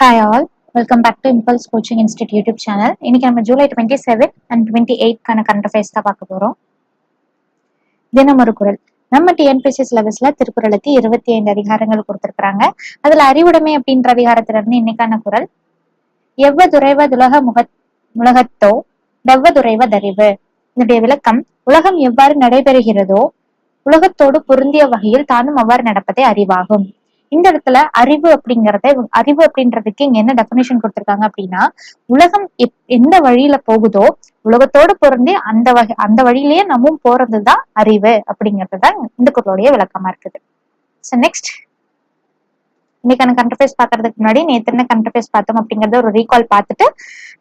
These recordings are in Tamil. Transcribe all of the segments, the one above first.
Hi all welcome back to impulse coaching institute YouTube channel இன்னைக்கு நம்ம July twenty seven and twenty எயிட்கான current affairs தான் பார்க்க போகிறோம் தினம் ஒரு குரல். நம்ம டிஎன்பிசி சிலபஸ்ல திருக்குறளுக்கு இருபத்தி ஐந்து அதிகாரங்கள் கொடுத்திருக்கிறாங்க. அதுல அறிவுடைமை அப்படின்ற அதிகாரத்துல இருந்து இன்னைக்கான குரல். எவ்வதுரைவதுலக முக உலகத்தோ தறிவு. இதனுடைய விளக்கம் உலகம் எவ்வாறு நடைபெறுகிறதோ உலகத்தோடு பொருந்திய வகையில் தானும் அவ்வாறு நடப்பதே அறிவாகும். இந்த இடத்துல அறிவு அப்படிங்கறத அறிவு அப்படின்றதுக்கு இங்க என்ன டெபினேஷன் கொடுத்திருக்காங்க அப்படின்னா உலகம் எப்- எந்த வழியில போகுதோ உலகத்தோடு பொருந்தி அந்த வகை அந்த வழியிலேயே நம்மும் போறதுதான் அறிவு அப்படிங்கிறது தான் இந்த குரலுடைய விளக்கமா இருக்குது. ஸோ நெக்ஸ்ட் இன்னைக்கான கண்டர்ஃபேஸ் பாக்குறதுக்கு முன்னாடி நேத்து என்ன கண்டர்ஃபேஸ் பார்த்தோம் அப்படிங்கறத ஒரு ரீகால் பார்த்துட்டு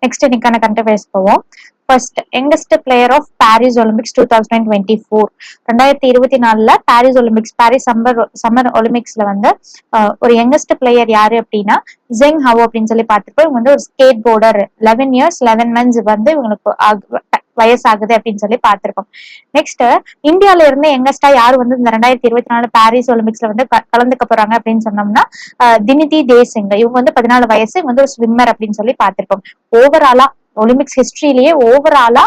நெக்ஸ்ட் இன்னைக்கான கண்டர்ஃபேஸ் போவோம். First youngest player of Paris Olympics two thousand twenty four ரெண்டாயிரத்தி இருபத்தி நாலுல Paris Olympics Paris summer summer ஒலிம்பிக்ஸ்ல வந்து ஆஹ், ஒரு யங்கஸ்ட் பிளேயர் யாரு அப்படின்னா ஜெங் ஹவோ அப்படின்னு சொல்லி பார்த்துட்டு இவங்க வந்து ஒரு skateboarder eleven years eleven months வந்து இவங்களுக்கு ஆகு- வயசாகுது அப்படின்னு சொல்லி பார்த்திருக்கோம். நெக்ஸ்ட் இந்தியால இருந்து யங்கஸ்டா யார் வந்து இந்த ரெண்டாயிரத்தி இருபத்தி நாலு பாரிஸ் ஒலிம்பிக்ஸ்ல வந்து கலந்துக்க போறாங்க அப்படின்னு சொன்னோம்னா தினிதி தேசிங் இவங்க வந்து பதினாலு வயசு இவங்க வந்து ஒரு ஸ்விம்மர் அப்படின்னு சொல்லி பார்த்திருக்கோம். ஓவராலா ஒலிம்பிக்ஸ் ஹிஸ்டரியிலேயே ஓவராலா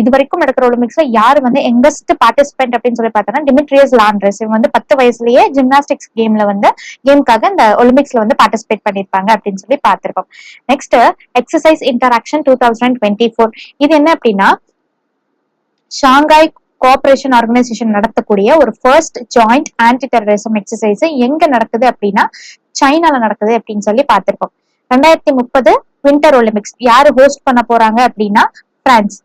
இது வரைக்கும் நடக்கிற ஒலிம்பிக்ஸ்ல யார் வந்து எங்கஸ்ட் பார்ட்டிசிபென்ட் அப்படின்னு சொல்லி பார்த்தோம்னா டிமிட்ரியஸ் லாண்ட்ரஸ் இவங்க வந்து பத்து வயசுலயே ஜிம்னாஸ்டிக்ஸ் கேம்ல வந்து கேம்க்காக இந்த ஒலிம்பிக்ஸ்ல வந்து பார்ட்டிசிபேட் பண்ணிருப்பாங்க அப்படின்னு சொல்லி பார்த்திருக்கோம். Next exercise interaction two thousand twenty four இது என்ன அப்படின்னா ஷாங்காய் கோஆபரேஷன் ஆர்கனைசேஷன் நடத்தக்கூடிய ஒரு first joint anti terrorism exercise எங்க நடக்குது அப்படின்னா சைனால நடக்குது அப்படின்னு சொல்லி பார்த்திருக்கோம். ரெண்டாயிரத்தி முப்பது வின்டர் ஒலிம்பிக்ஸ் யாரு ஹோஸ்ட் பண்ண போறாங்க அப்படின்னா பிரான்ஸ்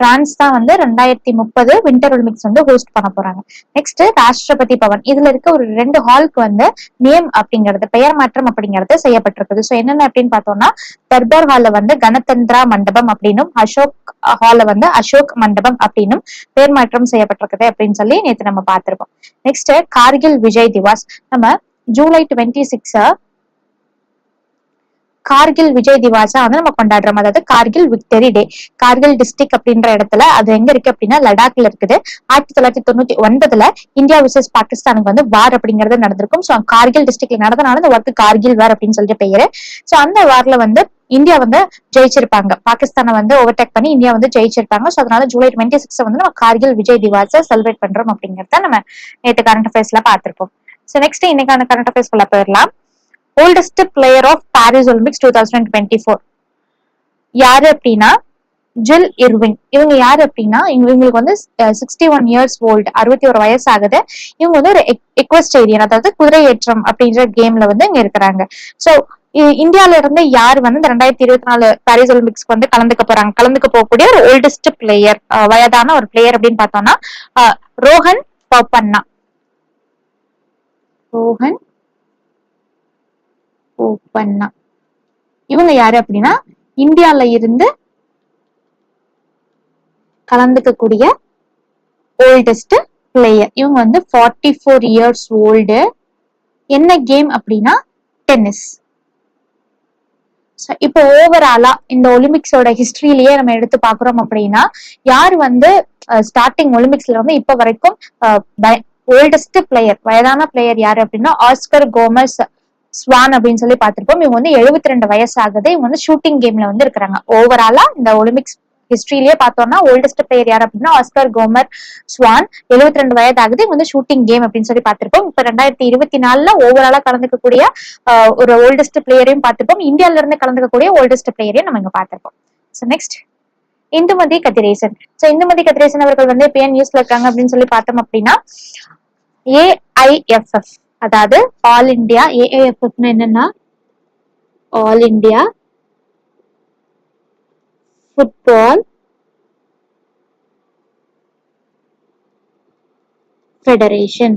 பிரான்ஸ் தான் வந்து ரெண்டாயிரத்தி முப்பது வின்டர் ஒலிம்பிக்ஸ் வந்து ஹோஸ்ட் பண்ண போறாங்க. நெக்ஸ்ட் ராஷ்டிரபதி பவன். இதுல இருக்க ஒரு ரெண்டு ஹாலுக்கு வந்து நேம் அப்படிங்கிறது பெயர் மாற்றம் அப்படிங்கிறது செய்யப்பட்டிருக்குது. சோ என்னென்ன அப்படின்னு பார்த்தோம்னா தர்பார் ஹால வந்து கணதந்திரா மண்டபம் அப்படின்னும் அசோக் ஹால வந்து அசோக் மண்டபம் அப்படின்னும் பேர் மாற்றம் செய்யப்பட்டிருக்குது அப்படின்னு சொல்லி நேற்று நம்ம பார்த்திருப்போம் நெக்ஸ்ட் கார்கில் விஜய் திவாஸ். நம்ம July twenty six Kargil Vijay திவாசா வந்து நம்ம கொண்டாடுறோம் அதாவது Kargil victory day. Kargil district அப்படின்ற இடத்துல அது எங்க இருக்கு அப்படின்னா லடாக்ல இருக்குது. ஆயிரத்தி தொள்ளாயிரத்தி தொண்ணூத்தி ஒன்பதுல இந்தியா விசஸ் பாகிஸ்தானுக்கு வந்து வார் அப்படிங்கிறது நடந்திருக்கும். சோ கார்கில் டிஸ்ட்ரிக்ட்ல நடந்தனால இந்த வார்க்கு கார்கில் வார் அப்படின்னு சொல்லிட்டு பெயரு சோ அந்த வார்ல வந்து இந்தியா வந்து ஜெயிச்சிருப்பாங்க. பாகிஸ்தானை வந்து ஓவர்டேக் பண்ணி இந்தியா வந்து ஜெயிச்சிருப்பாங்க. சோ அதனால ஜூலை டுவெண்ட்டி சிக்ஸ் வந்து நம்ம கார்கில் விஜய் திவாஸை செலிப்ரேட் பண்றோம் அப்படிங்கறத நம்ம நேற்று கரண்ட் அஃபேர்ஸ்ல பார்த்திருப்போம். சோ நெக்ஸ்ட் இன்னைக்கான கரண்ட் அஃபேர்ஸ் குள்ள போயிடலாம். Oldest player of Paris Olympics two thousand twenty four யாரு அப்படின்னா ஜில் இர்விங் இவங்க யாரு அப்படின்னா இவங்க- இவங்களுக்கு வந்து சிக்ஸ்டி ஒன் இயர்ஸ் ஓல்டு அறுபத்தி ஒரு வயசு ஆகுது இவங்க வந்து ஒரு எக்வஸ்டேரியன் அதாவது குதிரை ஏற்றம் அப்படின்ற கேம்ல வந்து இங்க இருக்கிறாங்க. சோ இந்தியால இருந்து யார் வந்து இந்த ரெண்டாயிரத்தி இருபத்தி நாலு பாரிஸ் ஒலிம்பிக்ஸ்க்கு வந்து கலந்துக்க போறாங்க கலந்துக்க போகக்கூடிய ஒரு ஓல்டஸ்ட் பிளேயர் வயதான ஒரு பிளேயர் அப்படின்னு பார்த்தோம்னா ரோஹன் போப்பண்ணா ரோஹன் போப்பண்ணா இவங்க யாரு அப்படின்னா இந்தியால இருந்து கலந்துக்கக்கூடிய ஓல்டஸ்ட் பிளேயர் இவங்க வந்து ஃபார்ட்டி ஃபோர் இயர்ஸ் ஓல்டு என்ன கேம் அப்படின்னா டென்னிஸ் இப்போ ஓவராலா இந்த ஒலிம்பிக்ஸோட ஹிஸ்டரியிலேயே நம்ம எடுத்து பாக்குறோம் அப்படின்னா யார் வந்து ஸ்டார்டிங் ஒலிம்பிக்ஸ்ல வந்து இப்ப வரைக்கும் ஓல்டஸ்ட் பிளேயர் வயதான பிளேயர் யாரு அப்படின்னா ஆஸ்கர் கோமஸ் ஸ்வான் அப்படின்னு சொல்லி பார்த்திருப்போம். இவங்க வந்து 72 ரெண்டு வயசு ஆகுது இவங்க வந்து ஷூட்டிங் கேம்ல வந்து இருக்கிறாங்க. ஓவராலா இந்த ஒலிம்பிக்ஸ் ஹிஸ்டரியிலேயே பார்த்தோம்னா ஓல்டஸ்ட் பிளேயர் யார் அப்படின்னா ஆஸ்கர் கோமர் ஸ்வான் 72 ரெண்டு வயது ஆகுது இவங்க வந்து ஷூட்டிங் கேம் அப்படின்னு சொல்லி பார்த்திருப்போம். இப்ப ரெண்டாயிரத்தி இருபத்தி நாலுல ஓவராலா கலந்துக்கக்கூடிய ஆஹ், ஒரு ஓல்டஸ்ட் பிளேயரையும் பார்த்திருப்போம். இந்தியால இருந்து கலந்துக்கக்கூடிய ஓல்டஸ்ட் பிளேயரையும் நம்ம இங்க பார்த்திருப்போம். So next Indumathi Kathiresan. So Indumathi Kathiresan அவர்கள் வந்து இப்போ ஏன் நியூஸ்ல இருக்காங்க அப்படின்னு சொல்லி பார்த்தோம் அப்படின்னா ஏஐஎஃப்எஃப் அதாவது ஆல் இந்தியா ஏஐஎஃப்எஃப் என்னன்னா? All India football federation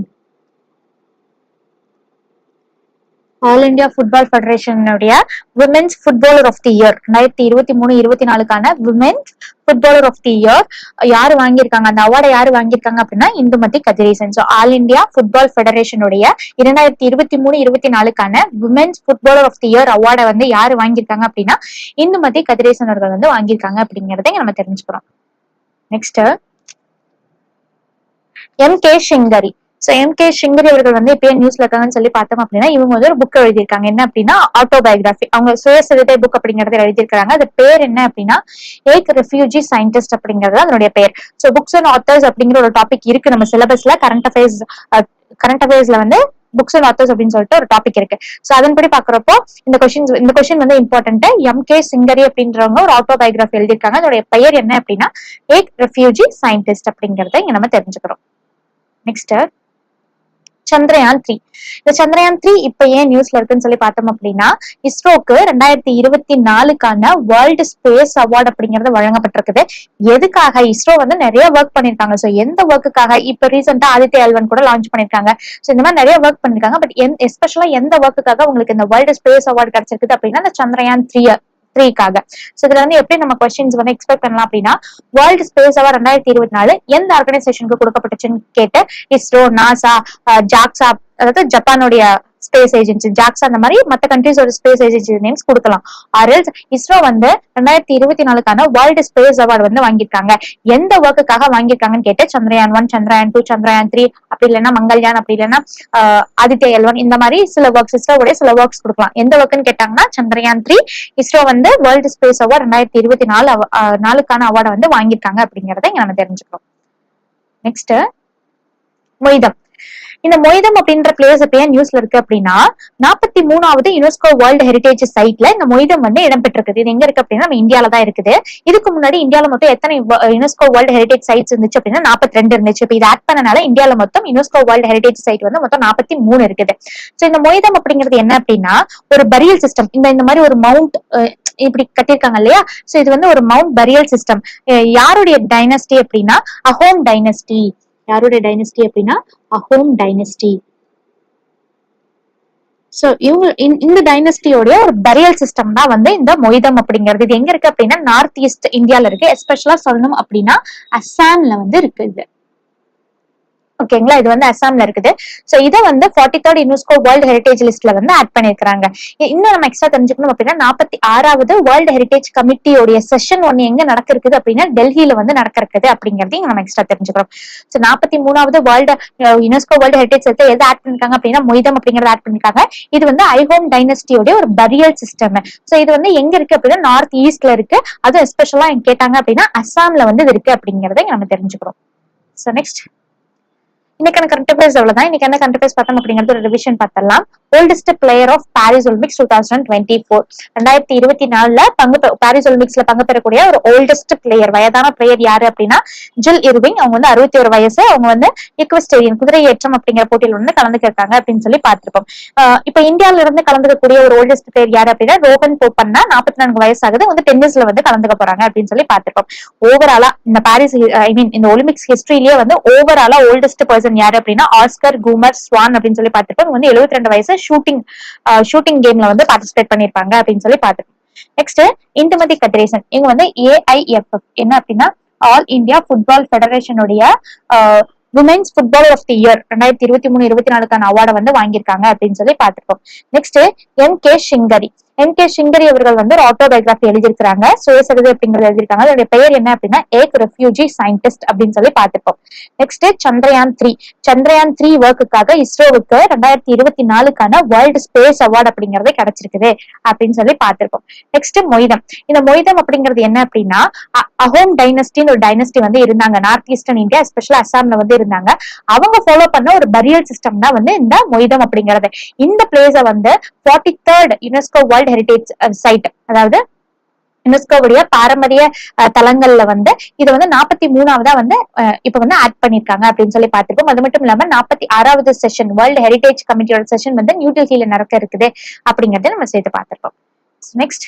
all India football ஃபெடரேஷனுடைய women's footballer of the year ரெண்டாயிரத்தி இருபத்தி மூணு இருபத்தி நாலுக்கான women's footballer of the year யார் வாங்கியிருக்காங்க? அந்த அவார்டை யார் வாங்கியிருக்காங்க அப்படின்னா Indumathi Kathiresan. So all India football ஃபெடரேஷனுடைய இரண்டாயிரத்தி இருபத்தி மூணு இருபத்தி நாலுக்கான women's footballer of the year அவார்டை வந்து யார் வாங்கியிருக்காங்க அப்படின்னா இந்துமதி கதிரேசன் அவர்கள் வந்து வாங்கியிருக்காங்க அப்படிங்கிறத நம்ம தெரிஞ்சுக்கிறோம். Next M K Singari so M K Singari அவர்கள் வந்து இப்பயே நியூஸ்ல இருக்காங்கன்னு சொல்லி பார்த்தோம் அப்படின்னா இவங்க வந்து ஒரு புக் எழுதியிருக்காங்க. என்ன அப்படின்னா ஆட்டோபயோகிராஃபி அவங்க சுயசரிதை புக் அப்படிங்கறத எழுதியிருக்காங்க அது பேர் என்ன அப்படின்னா ஏக் ரெஃப்யூஜி சயின்டிஸ்ட் அப்படிங்கறது அதனுடைய பேர். சோ புக்ஸ் அண்ட் ஆத்தர்ஸ் அப்படிங்கிற ஒரு டாபிக் இருக்கு. நம்ம சிலபஸ்ல கரண்ட் அஃபேர்ஸ் கரண்ட் அஃபேர்ஸ்ல வந்து புக்ஸ் அண்ட் ஆத்தர்ஸ் அப்படின்னு சொல்லிட்டு ஒரு டாபிக் இருக்கு. சோ அதன்படி பாக்குறப்போ இந்த கொஸ்டின் இந்த கொஸ்டின் வந்து இம்பார்ட்டன்ட் எம் கே சிங்கரி அப்படின்றவங்க ஒரு ஆட்டோபயோகிராஃபி எழுதியிருக்காங்க. அதோடைய பெயர் என்ன அப்படின்னா ஏக் ரெஃப்யூஜி சயின்டிஸ்ட் அப்படிங்கறத இங்க நம்ம தெரிஞ்சுக்கிறோம். நெக்ஸ்ட் சந்திரயான் த்ரீ இந்த சந்திரயான் த்ரீ இப்ப ஏன் நியூஸ்ல இருக்குன்னு சொல்லி பார்த்தோம் அப்படின்னா இஸ்ரோக்கு ரெண்டாயிரத்தி இருபத்தி நாலுக்கான வேர்ல்டு ஸ்பேஸ் அவார்டு அப்படிங்கறது வழங்கப்பட்டிருக்குது. எதுக்காக? இஸ்ரோ வந்து நிறைய ஒர்க் பண்ணிருக்காங்க சோ எந்த ஒர்க்குக்காக இப்ப ரீசெண்டா ஆதித்ய அல்வன் கூட லான்ச் பண்ணிருக்காங்க சோ இந்த மாதிரி நிறைய ஒர்க் பண்ணிருக்காங்க பட் எஸ்பெஷலா எந்த ஒர்க்குக்காக உங்களுக்கு இந்த வேர்ல்டு ஸ்பேஸ் அவார்டு கிடைச்சிருக்குது அப்படின்னா இந்த சந்திரயான் த்ரீ த்ரீக்காக. சோ இதுல வந்து எப்படி நம்ம கொஸ்டின்ஸ் வந்து எக்ஸ்பெக்ட் பண்ணலாம் அப்படின்னா வேர்ல்டு ஸ்பேஸ் அவர் ரெண்டாயிரத்தி இருபத்தி நாலு எந்த ஆர்கனைசேஷனுக்கு கொடுக்கப்பட்டுச்சுன்னு கேட்டு இஸ்ரோ நாசா ஜாக்ஸா அதாவது ஜப்பானுடைய ஸ்பேஸ் ஏஜென்சி ஜாக்ஸா அந்த மாதிரி மற்ற கண்ட்ரிஸோட ஸ்பேஸ் ஏஜென்சி நேம்ஸ் கொடுக்கலாம். ஆர்எல்ஸ் இஸ்ரோ வந்து ரெண்டாயிரத்தி இருபத்தி நாலுக்கான வேர்ல்டு ஸ்பேஸ் அவார்டு வந்து வாங்கியிருக்காங்க. எந்த ஒர்க்குக்காக வாங்கியிருக்காங்கன்னு கேட்டு Chandrayaan one Chandrayaan two Chandrayaan three அப்படி இல்லைன்னா மங்கள்யான் அப்படி இல்லைன்னா ஆதித்ய எல்வன் இந்த மாதிரி சில ஒர்க்ஸ் இஸ்ரோவுடைய சில ஒர்க்ஸ் கொடுக்கலாம். எந்த ஒர்க்குன்னு கேட்டாங்கன்னா சந்திரயான் த்ரீ இஸ்ரோ வந்து வேர்ல்டு ஸ்பேஸ் அவார்டு ரெண்டாயிரத்தி இருபத்தி நாலு நாலுக்கான அவார்டை வந்து வாங்கியிருக்காங்க அப்படிங்கறத இங்க நம்ம தெரிஞ்சுக்கிறோம். நெக்ஸ்ட் மொய்தம். இந்த மொய்தம் அப்படின்ற பிளேஸ் இப்ப ஏன் நியூஸ்ல இருக்கு அப்படின்னா நாற்பத்தி மூணாவது யுனெஸ்கோ வேர்ல்டு ஹெரிடேஜ் சைட்ல இந்த மொய்தம் வந்து இடம்பெற்றிருக்குது. இது எங்க இருக்கு அப்படின்னா நம்ம இந்தியால தான் இருக்குது. இதுக்கு முன்னாடி இந்தியால மொத்தம் எத்தனை யுனெஸ்கோ வேர்ல்டு ஹெரிடேஜ் சைட்ஸ் இருந்துச்சு அப்படின்னா நாற்பத்தி ரெண்டு இருந்துச்சு. இப்ப இது ஆட் பண்ணனால இந்தியால மொத்தம் யுனெஸ்கோ வேர்ல்டு ஹெரிடேஜ் சைட் வந்து மொத்தம் நாற்பத்தி மூணு இருக்குது. சோ இந்த மொய்தம் அப்படிங்கிறது என்ன அப்படின்னா ஒரு பரியல் சிஸ்டம் இந்த இந்த மாதிரி ஒரு மவுண்ட் இப்படி கட்டியிருக்காங்க இல்லையா? சோ இது வந்து ஒரு மவுண்ட் பரியல் சிஸ்டம் யாருடைய டைனஸ்டி அப்படின்னா அஹோம் டைனஸ்டி யாருடைய டைனஸ்டி அப்படின்னா அஹோம் டைனஸ்டி சோ இவங்க இந்த- இந்த டைனஸ்டியோட ஒரு பரியல் சிஸ்டம் தான் வந்து இந்த மொய்தம் அப்படிங்கிறது. இது எங்க இருக்கு அப்படின்னா நார்த் ஈஸ்ட் இந்தியால இருக்கு. எஸ்பெஷலா சொல்லணும் அப்படின்னா அஸ்ஸாம்ல வந்து இருக்கு இது. ஓகேங்களா? இது வந்து அஸ்ஸாம்ல இருக்குது. சோ இதை வந்து forty third UNESCO world heritage லிஸ்ட்ல வந்து ஆட் பண்ணிருக்காங்க இன்னும் நம்ம எக்ஸ்ட்ரா தெரிஞ்சுக்கணும் அப்படின்னா நாற்பத்தி ஆறாவது வேர்ல்டு ஹெரிடேஜ் கமிட்டியோடைய செஷன் ஒன்னு எங்க நடக்கிறது அப்படின்னா டெல்லியில வந்து நடக்கிறது அப்படிங்கறதையும் நம்ம எக்ஸ்ட்ரா தெரிஞ்சுக்கிறோம். சோ நாற்பத்தி மூணாவது வேர்ல்டு யுனெஸ்கோ வேர்ல்டு ஹெரிடேஜ் சேர்த்து எது ஆட் பண்ணிருக்காங்க அப்படின்னா மொய்தம் அப்படிங்கறத ஆட் பண்ணிருக்காங்க. இது வந்து ஐஹோம் டைனஸ்டியோட ஒரு பரியல் சிஸ்டம் சோ இது வந்து எங்க இருக்கு அப்படின்னா நார்த் ஈஸ்ட்ல இருக்கு. அதுவும் எஸ்பெஷலா கேட்டாங்க அப்படின்னா அஸ்ஸாம்ல வந்து இது இருக்கு அப்படிங்கறத நம்ம தெரிஞ்சுக்கிறோம். சோ நெக்ஸ்ட் இன்னைக்கான கரண்ட் அஃபேர்ஸ் அவ்வளவுதான். இன்னைக்கு என்ன கரண்ட் அஃபேர்ஸ் பார்த்தோம் அப்படிங்கிறது ஒரு ரிவிஷன் பார்த்தலாம் oldest player of Paris Olympics two thousand twenty four ரெண்டாயிரத்தி இருபத்தி நாலுல பங்கு பாரிஸ் ஒலிம்பிக்ஸ்ல பங்கு பெறக்கூடிய ஒரு ஓல்டஸ்ட் பிளேயர் வயதான பிளேயர் யாரு அப்படின்னா ஜில் இருவிங் அவங்க வந்து அறுபத்தி ஒரு வயசு. அவங்க வந்து எக்வஸ்டேரியன் குதிரை ஏற்றம் அப்படிங்கிற போட்டியில் வந்து கலந்துக்கிருக்காங்க அப்படின்னு சொல்லி பார்த்திருப்போம். இப்ப இந்தியாவில இருந்து கலந்துக்கக்கூடிய ஒரு ஓல்டஸ்ட் பிளேயர் யாரு அப்படின்னா ரோஹன் போப்பன்னா நாற்பத்தி நான்கு வயசு ஆகுது வந்து டென்னிஸ்ல வந்து கலந்துக்க போறாங்க அப்படின்னு சொல்லி பார்த்திருப்போம். ஓவராலா இந்த பாரிஸ் ஐ மீன் இந்த ஒலிம்பிக்ஸ் ஹிஸ்டரியிலேயே வந்து ஓவராலா ஓல்டஸ்ட் பர்சன் பர்சன் யாரு அப்படின்னா ஆஸ்கர் கூமர் ஸ்வான் அப்படின்னு சொல்லி பார்த்திருப்போம் வந்து 72 ரெண்டு வயசு ஷூட்டிங் ஷூட்டிங் கேம்ல வந்து பார்ட்டிசிபேட் பண்ணிருப்பாங்க அப்படின்னு சொல்லி பார்த்திருப்போம் நெக்ஸ்ட் இந்துமதி கதிரேசன் இவங்க வந்து ஏஐஎஃப் என்ன அப்படின்னா all India football ஃபெடரேஷனுடைய women's football of the year ரெண்டாயிரத்தி இருபத்தி மூணு இருபத்தி நாலுக்கான அவார்டை வந்து வாங்கியிருக்காங்க அப்படின்னு சொல்லி பார்த்திருப்போம் next M K Singari M K Singari அவர்கள் வந்து ஒரு ஆட்டோபயோகிராஃபி எழுதியிருக்காங்க சுயசரிதை அப்படிங்கறது எழுதியிருக்காங்க. அதோட பெயர் என்ன அப்படின்னா ஏக் ரெஃப்யூஜி சயின்டிஸ்ட் அப்படின்னு சொல்லி பார்த்துப்போம் next Chandrayaan three Chandrayaan three ஒர்க்குக்காக இஸ்ரோவுக்கு ரெண்டாயிரத்தி இருபத்தி நாலுக்கான வேர்ல்டு ஸ்பேஸ் அவார்டு அப்படிங்கறது கிடைச்சிருக்குது அப்படின்னு சொல்லி பார்த்திருப்போம். நெக்ஸ்ட் மொய்தம். இந்த மொய்தம் அப்படிங்கிறது என்ன அப்படின்னா அஹோம் டைனஸ்டின்னு ஒரு டைனஸ்டி வந்து இருந்தாங்க. நார்த் ஈஸ்டர்ன் இந்தியா எஸ்பெஷலா அஸ்ஸாம்ல வந்து இருந்தாங்க. அவங்க ஃபாலோ பண்ண ஒரு பரியல் சிஸ்டம் தான் வந்து இந்த மொய்தம் அப்படிங்கிறது. இந்த பிளேஸ வந்து forty third UNESCO world heritage site uh, அதாவது யுனெஸ்கோவுடைய பாரம்பரிய தலங்கள்ல வந்து இது வந்து நாற்பத்தி மூணாவதா வந்து இப்ப வந்து ஆட் பண்ணிருக்காங்க அப்படின்னு சொல்லி பார்த்திருக்கோம். அது மட்டும் இல்லாம நாற்பத்தி ஆறாவது செஷன் வேர்ல்டு ஹெரிடேஜ் கமிட்டியோட செஷன் வந்து நியூ டெல்லியில நடக்க இருக்குது அப்படிங்கறத நம்ம சேர்த்து பார்த்திருக்கோம். நெக்ஸ்ட்